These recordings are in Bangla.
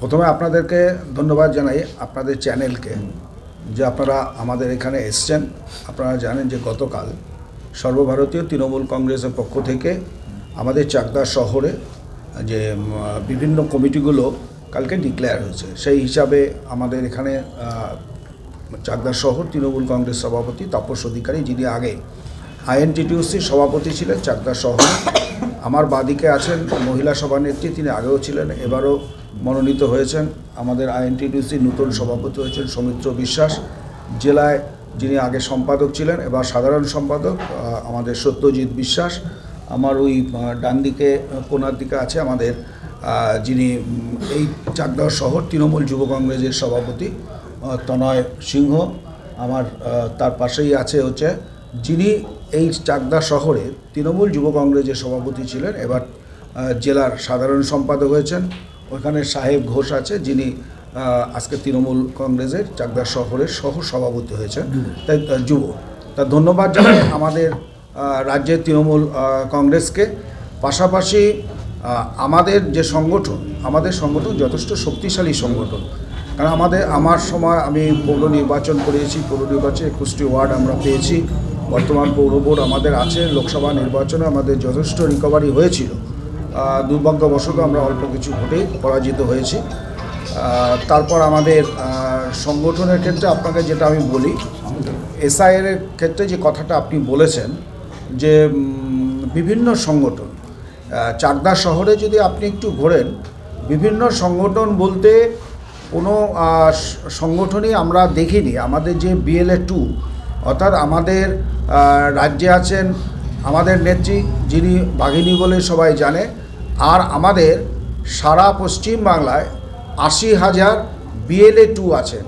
প্রথমে আপনাদেরকে ধন্যবাদ জানাই আপনাদের চ্যানেলকে যে আপনারা আমাদের এখানে এসছেন। আপনারা জানেন যে গতকাল সর্বভারতীয় তৃণমূল কংগ্রেসের পক্ষ থেকে আমাদের চাকদা শহরে যে বিভিন্ন কমিটিগুলো কালকে ডিক্লেয়ার হয়েছে। সেই হিসাবে আমাদের এখানে চাকদা শহর তৃণমূল কংগ্রেস সভাপতি তাপস অধিকারী যিনি আগে আইএনটিটিউসির সভাপতি ছিলেন চাকদা শহর। আমার বাদিকে আছেন মহিলা সভানেত্রী তিনি আগেও ছিলেন। এবারও মনোনীত হয়েছেন। আমাদের আইএনটিটিউসির নতুন সভাপতি হয়েছেন সৌমিত্র বিশ্বাস। জেলায় যিনি আগে সম্পাদক ছিলেন, এবার সাধারণ সম্পাদক আমাদের সত্যজিৎ বিশ্বাস। আমার ওই ডান দিকে কোনার দিকে আছে আমাদের যিনি এই চাকদা শহর তৃণমূল যুব কংগ্রেসের সভাপতি তনয় সিংহ। আমার তার পাশেই আছে হচ্ছে যিনি এই চাকদা শহরে তৃণমূল যুব কংগ্রেসের সভাপতি ছিলেন, এবার জেলার সাধারণ সম্পাদক হয়েছেন। ওখানে সাহেব ঘোষ আছে যিনি আজকে তৃণমূল কংগ্রেসের চাকদা শহরের সহ সভাপতি হয়েছেন তাই যুব। তা ধন্যবাদ জানাই আমাদের রাজ্যের তৃণমূল কংগ্রেসকে। পাশাপাশি আমাদের যে সংগঠন আমাদের সংগঠন যথেষ্ট শক্তিশালী সংগঠন। কারণ আমাদের আমার সময় আমি পৌর নির্বাচন করিয়েছি পৌর নির্বাচনে একুশটি ওয়ার্ড আমরা পেয়েছি। বর্তমান পৌর বোর্ড আমাদের আছে লোকসভা নির্বাচনে আমাদের যথেষ্ট রিকভারি হয়েছিল। দুর্ভাগ্যবশত আমরা অল্প কিছু ভোটেই পরাজিত হয়েছি। তারপর আমাদের সংগঠনের ক্ষেত্রে আপনাকে যেটা আমি বলি এসআইয়ের ক্ষেত্রে যে কথাটা আপনি বলেছেন, যে বিভিন্ন সংগঠন চাকদা শহরে যদি আপনি একটু ঘোরেন, বিভিন্ন সংগঠন বলতে কোনো সংগঠনই আমরা দেখিনি। আমাদের যে বিএলএ টু অর্থাৎ আমাদের রাজ্যে আছেন আমাদের নেত্রী, যিনি বাঘিনী বলে সবাই জানে আর আমাদের সারা পশ্চিম বাংলায় আশি হাজার বিএলএ টু আছেন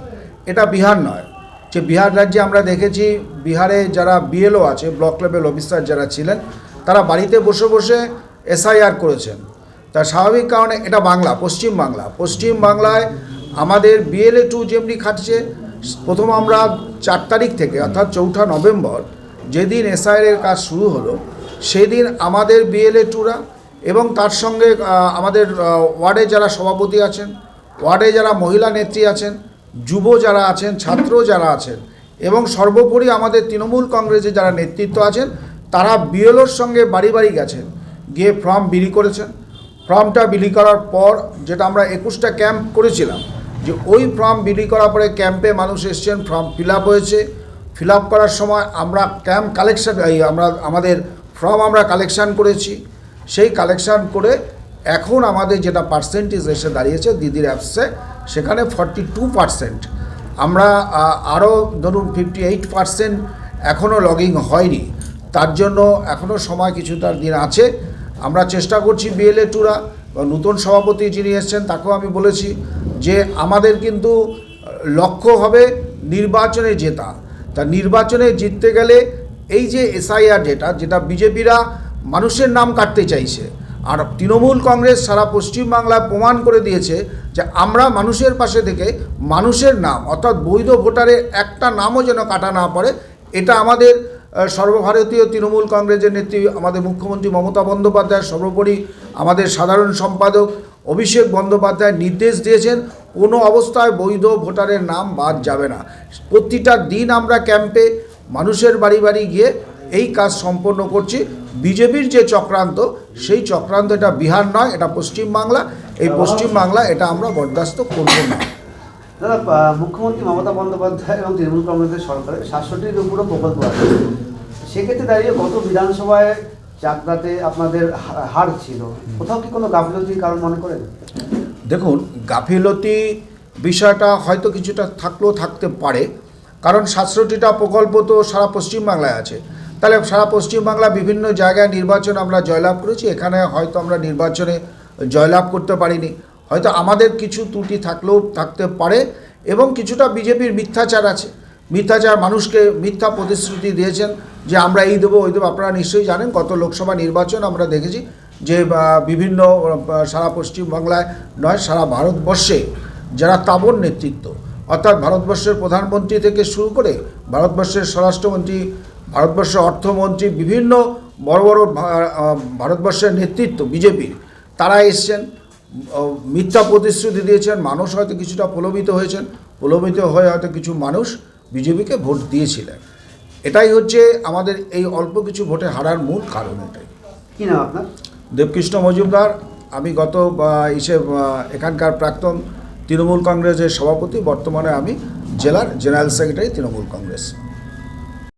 এটা বিহার নয়। যে বিহার রাজ্যে আমরা দেখেছি, বিহারে যারা বিএলও আছে, ব্লক লেভেল অফিসার যারা ছিলেন, তারা বাড়িতে বসে বসে এসআইআর করেছেন। তার স্বাভাবিক কারণে এটা বাংলা, পশ্চিম বাংলা। পশ্চিম বাংলায় আমাদের বিএলএ টু যেমনি খাটছে, প্রথম আমরা চার তারিখ থেকে, অর্থাৎ চৌঠা নভেম্বর, যেদিন এসআইয়ের কাজ শুরু হলো, সেদিন আমাদের বিএলএ টুরা এবং তার সঙ্গে আমাদের ওয়ার্ডে যারা সভাপতি আছেন, ওয়ার্ডে যারা মহিলা নেত্রী আছেন, যুব যারা আছেন, ছাত্র যারা আছেন, এবং সর্বোপরি আমাদের তৃণমূল কংগ্রেসে যারা নেতৃত্ব আছেন, তারা বিএলওর সঙ্গে বাড়ি বাড়ি গেছেন, গিয়ে ফর্ম বিলি করেছেন। ফর্মটা বিলি করার পর যেটা আমরা একুশটা ক্যাম্প করেছিলাম, যে ওই ফর্ম বিলি করার পরে ক্যাম্পে মানুষ এসছেন, ফর্ম ফিল হয়েছে। ফিল করার সময় আমরা ক্যাম্প কালেকশন আমরা, আমাদের ফর্ম আমরা কালেকশান করেছি। সেই কালেকশান করে এখন আমাদের যেটা পার্সেন্টেজ এসে দাঁড়িয়েছে দিদির অ্যাপসে সেখানে ফর্টি টু পার্সেন্ট আমরা আরও ধরুন ফিফটি এইট পার্সেন্ট এখনও লগিং হয়নি। তার জন্য এখনও সময় কিছুটা দিন আছে। আমরা চেষ্টা করছি বিএলএ টুরা নতুন সভাপতি যিনি এসছেন তাকেও আমি বলেছি যে আমাদের কিন্তু লক্ষ্য হবে নির্বাচনে জেতা। তা নির্বাচনে জিততে গেলে এই যে এসআইআর যেটা যেটা বিজেপিরা মানুষের নাম কাটতে চাইছে। আর তৃণমূল কংগ্রেস সারা পশ্চিমবাংলায় প্রমাণ করে দিয়েছে যে আমরা মানুষের পাশে থেকে মানুষের নাম, অর্থাৎ বৈধ ভোটারের একটা নামও যেন কাটা না পড়ে, এটা আমাদের সর্বভারতীয় তৃণমূল কংগ্রেসের নেত্রী আমাদের মুখ্যমন্ত্রী মমতা বন্দ্যোপাধ্যায়, সর্বোপরি আমাদের সাধারণ সম্পাদক অভিষেক বন্দ্যোপাধ্যায় নির্দেশ দিয়েছেন, কোনো অবস্থায় বৈধ ভোটারের নাম বাদ যাবে না। প্রতিটা দিন আমরা ক্যাম্পে মানুষের বাড়ি বাড়ি গিয়ে এই কাজ সম্পন্ন করছি। বিজেপির যে চক্রান্ত সেই চক্রান্ত এটা বিহার নয় এটা পশ্চিমবাংলা। এই পশ্চিমবাংলা এটা আমরা বরদাস্ত করব না। দাদা মুখ্যমন্ত্রী মমতা বন্দ্যোপাধ্যায় এবং তৃণমূল কংগ্রেসের সরকারের সাতষট্টির উপরও প্রকল্প আছে। সেক্ষেত্রে দাঁড়িয়ে গত বিধানসভায় চাকদাতে আপনাদের হার ছিল। কোথাও কি কোনো গাফিলতির কারণ মনে করেন? দেখুন গাফিলতি বিষয়টা হয়তো কিছুটা থাকলেও থাকতে পারে। কারণ সাতষট্টিটা প্রকল্প তো সারা পশ্চিমবাংলায় আছে। তাহলে সারা পশ্চিমবাংলা বিভিন্ন জায়গায় নির্বাচন আমরা জয়লাভ করেছি, এখানে হয়তো আমরা নির্বাচনে জয়লাভ করতে পারিনি। হয়তো আমাদের কিছু ত্রুটি থাকলেও থাকতে পারে এবং কিছুটা বিজেপির মিথ্যাচার আছে। মিথ্যাচার মানুষকে মিথ্যা প্রতিশ্রুতি দিয়েছেন যে আমরা এই দেবো, ওই দেবো, আপনারা নিশ্চয়ই জানেন, গত লোকসভা নির্বাচন আমরা দেখেছি যে বিভিন্ন সারা পশ্চিমবাংলায় নয়, সারা ভারতবর্ষে যারা তাবর নেতৃত্ব, অর্থাৎ ভারতবর্ষের প্রধানমন্ত্রী থেকে শুরু করে ভারতবর্ষের স্বরাষ্ট্রমন্ত্রী ভারতবর্ষের অর্থমন্ত্রী বিভিন্ন বড় বড় ভারতবর্ষের নেতৃত্ব বিজেপির তারা এসছেন মিথ্যা প্রতিশ্রুতি দিয়েছেন মানুষ হয়তো কিছুটা প্রলোভিত হয়েছেন প্রলোভিত হয়ে হয়তো কিছু মানুষ বিজেপিকে ভোট দিয়েছিলেন। এটাই হচ্ছে আমাদের এই অল্প কিছু ভোটে হারার মূল কারণ এটাই। কি নাম আপনার? দেবকৃষ্ণ মজুমদার আমি গত ইসে এখানকার প্রাক্তন তৃণমূল কংগ্রেসের সভাপতি বর্তমানে আমি জেলার জেনারেল সেক্রেটারি তৃণমূল কংগ্রেস।